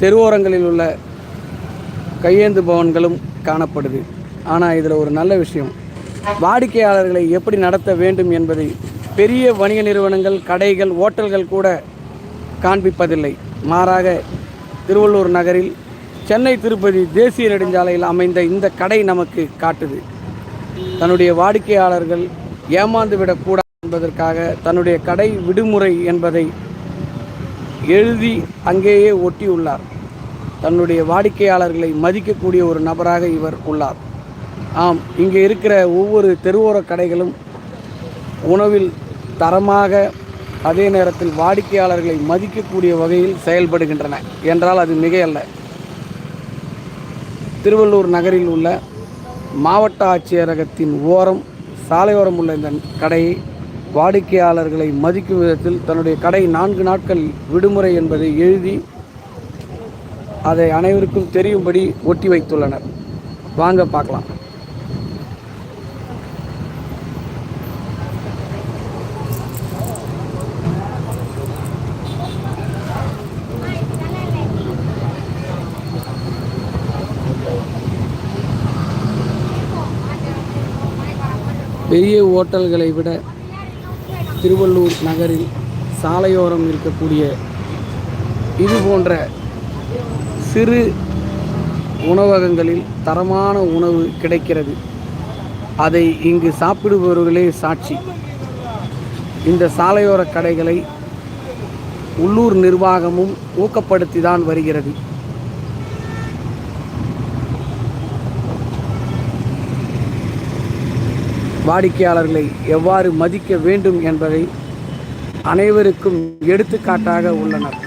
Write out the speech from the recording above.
தெருவோரங்களில் உள்ள கையேந்து பவன்களும் காணப்படுது. ஆனால் இதில் ஒரு நல்ல விஷயம். வாடிக்கையாளர்களை எப்படி நடத்த வேண்டும் என்பதை பெரிய வணிக நிறுவனங்கள் கடைகள் ஓட்டல்கள் கூட காண்பிப்பதில்லை. மாறாக திருவள்ளூர் நகரில் சென்னை திருப்பதி தேசிய நெடுஞ்சாலையில் அமைந்த இந்த கடை நமக்கு காட்டுது. தன்னுடைய வாடிக்கையாளர்கள் ஏமாந்து விடக்கூடாது என்பதற்காக தன்னுடைய கடை விடுமுறை என்பதை எழுதி அங்கேயே ஒட்டியுள்ளார் தன்னுடைய வாடிக்கையாளர்களை மதிக்கக்கூடிய ஒரு நபராக இவர் உள்ளார். ஆம் இங்கே இருக்கிற ஒவ்வொரு தெருவோர கடைகளும் உணவில் தரமாக அதே நேரத்தில் வாடிக்கையாளர்களை மதிக்கக்கூடிய வகையில் செயல்படுகின்றன. என்றால் அது மிகையல்ல. திருவள்ளூர் நகரில் உள்ள மாவட்ட ஆட்சியரகத்தின் ஓரம் சாலையோரம் உள்ள இந்த கடையை வாடிக்கையாளர்களை மதிக்கும் விதத்தில் தன்னுடைய கடை நான்கு நாட்கள் விடுமுறை என்பதை எழுதி அதை அனைவருக்கும் தெரியும்படி ஒட்டி வைத்துள்ளனர். வாங்க பார்க்கலாம். பெரிய ஓட்டல்களை விட திருவள்ளூர் நகரில் சாலையோரம் இருக்கக்கூடிய இது போன்ற சிறு உணவகங்களில் தரமான உணவு கிடைக்கிறது. அதை இங்கு சாப்பிடுபவர்களே சாட்சி. இந்த சாலையோர கடைகளை உள்ளூர் நிர்வாகமும் ஊக்கப்படுத்தி தான் வருகிறது. வாடிக்கையாளர்களை எவ்வாறு மதிக்க வேண்டும் என்பதை அனைவருக்கும் எடுத்துக்காட்டாக உள்ளனர்.